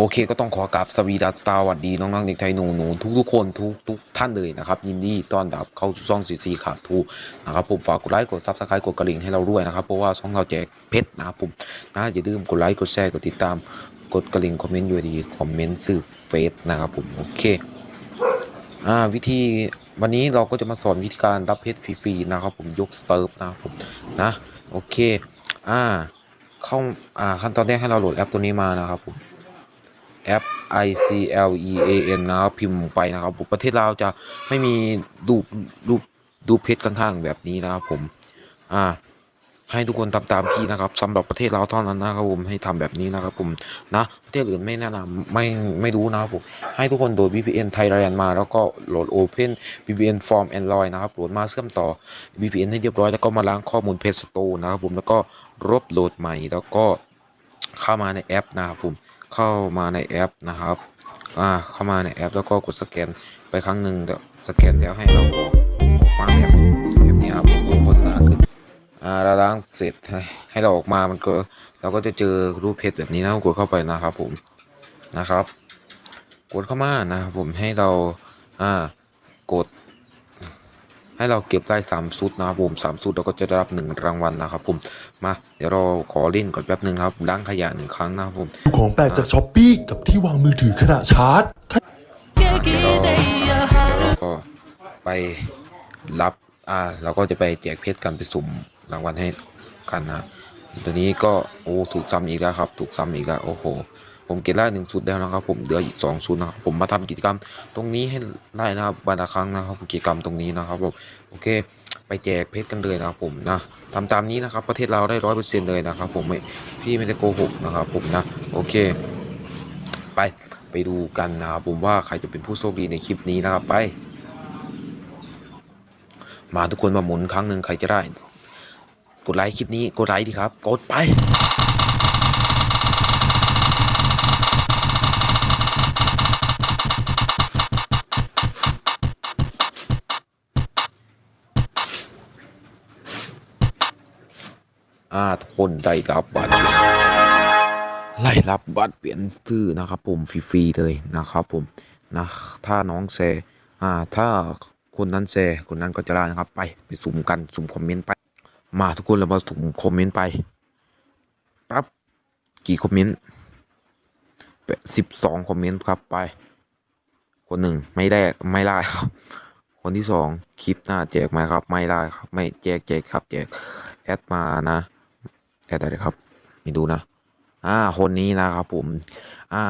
โอเคก็ต้องขอกราบสวีดัสสวัสดีน้องๆเด็กไทยหนูหนูทุกทุกๆคนทุกทุกท่านเลยนะครับ ยินดีต้อนรับเข้าสู่ช่องซีซีขาทูนะครับผมฝากกดไลค์กดซับสไครต์กดกระดิ่งให้เราด้วยนะครับ เพราะว่าช่องเราแจกเพชรนะครับผมนะอย่าลืมกดไลค์กดแชร์กดติดตามกดกระดิ่งคอมเมนต์อยู่ดีคอมเมนต์สื่อเฟซนะครับผมโอเคอ่าวิธีวันนี้เราก็จะมาสอนวิธีการรับเพชรฟรีๆนะครับผมยกเซิร์ฟนะครับผมนะโอเคอ่าเข้าอ่าขั้นตอนแรกให้เราโหลดแอปตัวนี้มานะครับผม แอป I C L E A N นะครับพิมพ์ลงไปนะครับผมประเทศเราวจะไม่มีรูปรูปรูปเพชรข้างๆแบบนี้นะครับผมอ่าให้ทุกคนทำตามพี่นะครับสำหรับประเทศเราเท่านั้นนะครับผมให้ทำแบบนี้นะครับผมนะประเทศอื่นไม่แนะนำไม่ไม่รู้นะครับผมให้ทุกคนโหลด VPN Thailand มาแล้วก็โหลด Open VPN Form Android นะครับโหลดมาเชื่อมต่อ VPN ให้เรียบร้อยแล้วก็มาล้างข้อมูลเพจสโตนะครับผมแล้วก็ลบโหลดใหม่แล้วก็เข้ามาในแอปนะครับผม เข้ามาในแอปนะครับอ่าเข้ามาในแอปแล้วก็กดสแกนไปครั้งหนึ่งเดี๋ยวสแกนแล้วให้เราออกออกมาแบบแบบนี้ครับผมกดหน้าขึ้นอ่าเราล้างเสร็จให้ให้เราออกมามันก็เราก็จะเจอรูปเพจแบบนี้นะกดเข้าไปนะครับผมนะครับ กดเข้ามานะครับผมให้เราอ่ากด ให้เราเก็บได้สามชุดนะครับผมสามชุดเราก็จะได้รับหนึ่งรางวัลนะครับผมมาเดี๋ยวเราขอเล่นก่อนแป๊บหนึ่งนะครับล้างขยะหนึ่งครั้งนะครับผมของแปลกจากช้อปปี้กับที่วางมือถือขณะชาร์จเดี๋ยวเราเดี๋ยวเราก็ไปรับอ่าเราก็จะไปแจกเพชรกันไปสุ่มรางวัลให้กันนะตัวนี้ก็โอ้ถูกซ้ำอีกแล้วครับ ถูกซ้ำอีกแล้วโอ้โห ผมเก็บได้หนึ่งชุดแล้วนะครับ ผมเหลืออีกสองชุดนะครับผมมาทำกิจกรรมตรงนี้ให้ได้นะครับวันละครั้งนะครับกิจกรรมตรงนี้นะครับผมโอเค ไปแจกเพชรกันเลยนะครับผมนะทำตามนี้นะครับประเทศเราได้ร้อยเปอร์เซ็นต์เลยนะครับ ผมไม่พี่ไม่ได้โกหกนะครับผมนะโอเค ไปไปดูกันนะครับผมว่าใครจะเป็นผู้โชคดีในคลิปนี้นะครับไป มาทุกคนมาหมุนครั้งหนึ่งใครจะได้ กดไลค์คลิปนี้กดไลค์ดีครับ กดไป อาทุกคนได้รับบัตรไล่รับบัตรเปลี่ยนชื่อนะครับผมฟรีๆเลยนะครับผมนะถ้าน้องแชร์อ่าถ้าคนนั้นแชร์คนนั้นก็จะได้นะครับไปไปสุ่มกันสุ่มคอมเมนต์ไป มาทุกคนเรามาสุ่มคอมเมนต์ไปปั๊บกี่คอมเมนต์สิบสองคอมเมนต์ครับไป คนหนึ่งไม่ได้ไม่ได้ครับ คนที่สองคลิปหน้าแจกไหมครับ ไม่ได้ครับ ไม่แจกแจกครับแจกแอดมานะ แอดอะไรครับนี่ดูนะอ่าคนนี้นะครับผมอ่า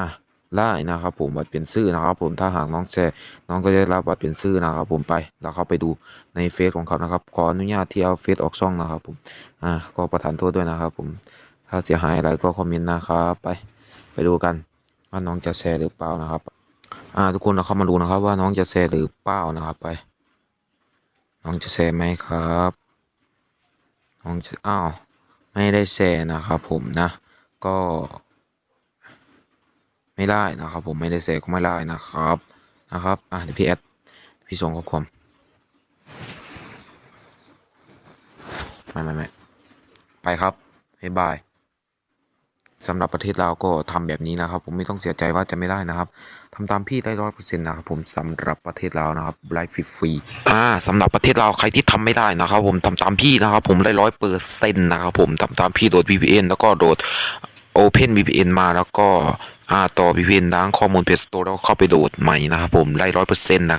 ได้นะครับผมบัตรเปลี่ยนชื่อนะครับ ผมถ้าหากน้องแชร์น้องก็จะรับบัตรเปลี่ยนชื่อนะครับ ผมไปแล้วเข้าไปดูในเฟซของเขานะครับขออนุญาตที่เอาเฟซออกช่องนะครับ ผมอ่าก็ประทานโทษด้วยนะครับ ผมถ้าเสียหายอะไรก็คอมเมนต์นะครับไปไปดูกันว่าน้องจะแชร์หรือเปล่านะครับอ่าทุกคนเราเข้ามาดูนะครับ ว่าน้องจะแชร์หรือเปล่านะครับไป น้องจะแชร์ไหมครับน้องจะอ้าว ไม่ได้แชร์นะครับผมนะ ก็ ไม่ได้นะครับผมไม่ได้แชร์ก็ไม่ได้นะครับนะครับอะเดี๋ยวพี่แอดพี่ส่งข้อความไม่ไม่ไม่ไปครับบ๊ายบาย สำหรับประเทศเราก็ทำแบบนี้นะครับ ผมไม่ต้องเสียใจว่าจะไม่ได้นะครับทำตามพี่ได้ร้อยเปอร์เซ็นต์นะครับผมสำหรับประเทศเรานะครับไลฟ์ฟรีอ่าสำหรับประเทศเราใครที่ทำไม่ได้นะครับ ผมทำตามพี่นะครับ ผมได้ร้อยเปอร์เซ็นต์นะครับผมทำตามพี่โดด VPN แล้วก็โดด Open VPN มาแล้วก็อ่าต่อ VPN ล้างข้อมูลเพจสโตร์แล้วก็เข้าไปโหลดใหม่นะครับผมได้ร้อยเปอร์เซ็นต์นะ